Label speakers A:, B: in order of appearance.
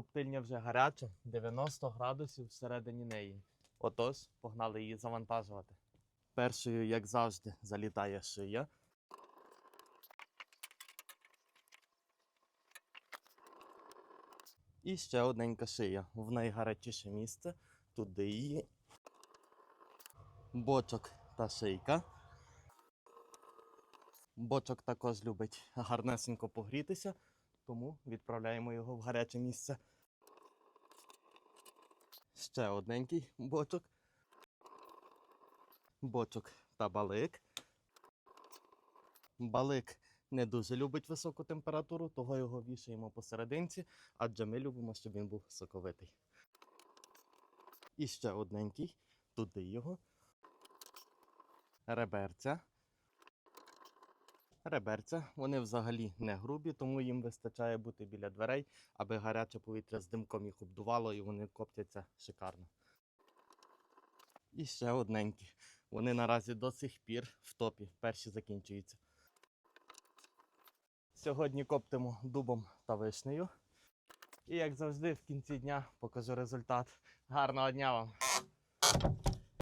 A: коптильня вже гаряча, 90 градусів всередині неї. Отож, погнали її завантажувати. Першою, як завжди, залітає шия. І ще одненька шия в найгарячіше місце. Туди її. Бочок та шийка. Бочок також любить гарнесенько погрітися, тому відправляємо його в гаряче місце. Ще одненький бочок. Бочок та балик. Балик не дуже любить високу температуру, того його вішаємо посерединці, адже ми любимо, щоб він був соковитий. І ще одненький. Туди його. Реберця. Реберця, вони взагалі не грубі, тому їм вистачає бути біля дверей, аби гаряче повітря з димком їх обдувало і вони коптяться шикарно. І ще одненькі. Вони наразі до сих пір в топі. Перші закінчуються. Сьогодні коптимо дубом та вишнею. І як завжди, в кінці дня покажу результат. Гарного дня вам!